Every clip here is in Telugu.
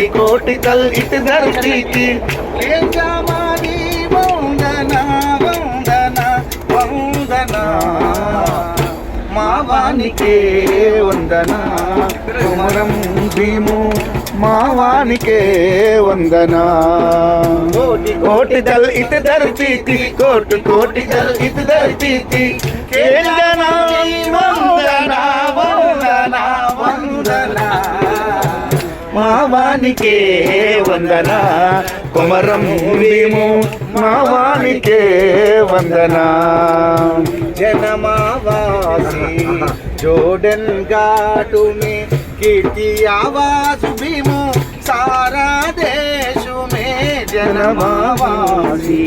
కోటి కోటి తల్ ఇటు ధరతీకి లేజామాని వందన వందన వందన? మావానికే వందన కుమరం భీము మావానికే వందన? కోటి కోటి దల్ ఇటు ధరతీకి కోటి కోటి దల్ ఇటు ధరతీకి కేంద్రన వందన వందన వందన? మావానికే వందన? కుమరం మేము మావానికే వందన? జనమావాసి జోడన్ ఘాటు మే కీర్తి ఆవాసు భీము సారా దేశు మే జనమావాసి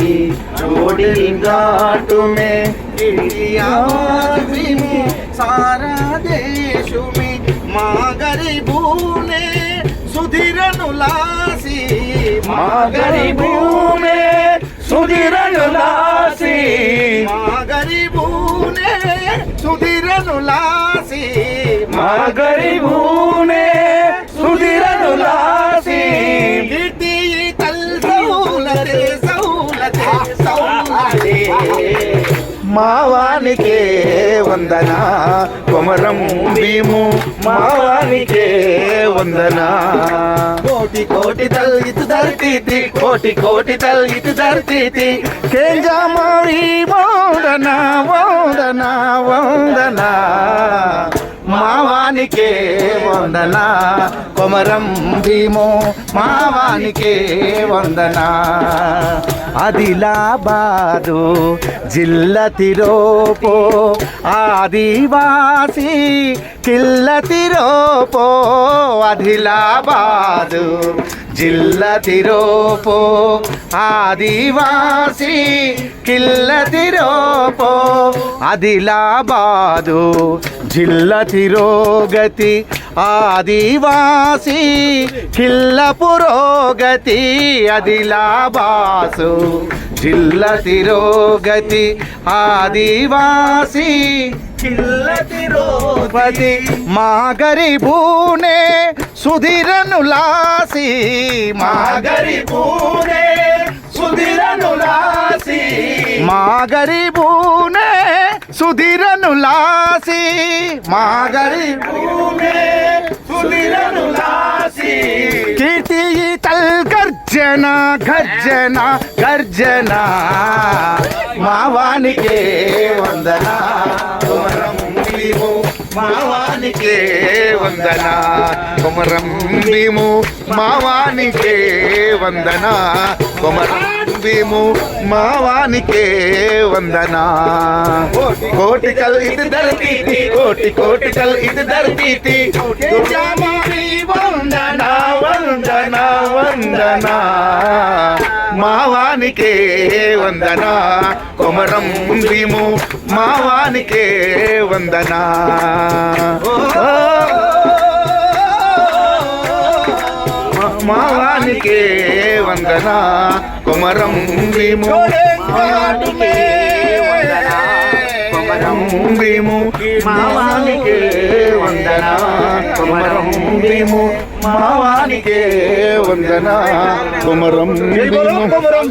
జోడన్ ఘాటు మే కీర్తి ఆవాసు భీము సారా దేశు మే మా గరీబు ने సుధిరనులాసి మా గరీబూనే సుధిరనులాసి మా గరీబూనే సుధిరనులాసి మా గరీబూనే సుధిరనులాసి గిడ్డి తల్ సౌలతే సౌలతే మావానికే వందన. కొమరం భీము మావానికే వందన. కోటి కోటి తల్ ఇటు ధర్తీతి కోటి కోటి తల్ ఇటు ధర్తీతి కేంజామారి వందన వందన వందన. మావానికే వందన. కొమరం భీము మావానికే వందనా. ఆదిలాబాదు జిల్లా తిరోపో ఆదివాసి కిల్ల తిరోపో ఆదిలాబాదు జిల్లా తిరోపో ఆదివాసి కిల్ల తిరోపో ఆదిలాబాదు జిల్లా తిరోగతి ఆదివాసి కిల్ల పురోగతి ఆదిలాబాసు జిల్లా తిరోగతి ఆదివాసి. తిరోగతి. మా గరీబూనే సుధిరనులాసి మా గరీబూనే సుధిరనులాసి మా గరీబూనే సుధిరనులాసి మా గరీబూనే కీర్తి తల్ గర్జన గర్జన గర్జన. మావానికే వందన. మావానికే వందన. కుమరం భీము మావానికే వందన. కుమరం భీము మావానికే వందనా. కోటి కల్ ఇది ధరతీతి కోటి కోటి కల్ ఇది ధరతీతి వందనా వందనా వందనా. మావానికే వందనా. కొమరం భీము మావానికే వందనా. మావానికే వందనా. కొమరం వందన కొమరం భీము. మావానికే వందన. కొమరం భీము. మావానికే వందన. కొమరం కొమరం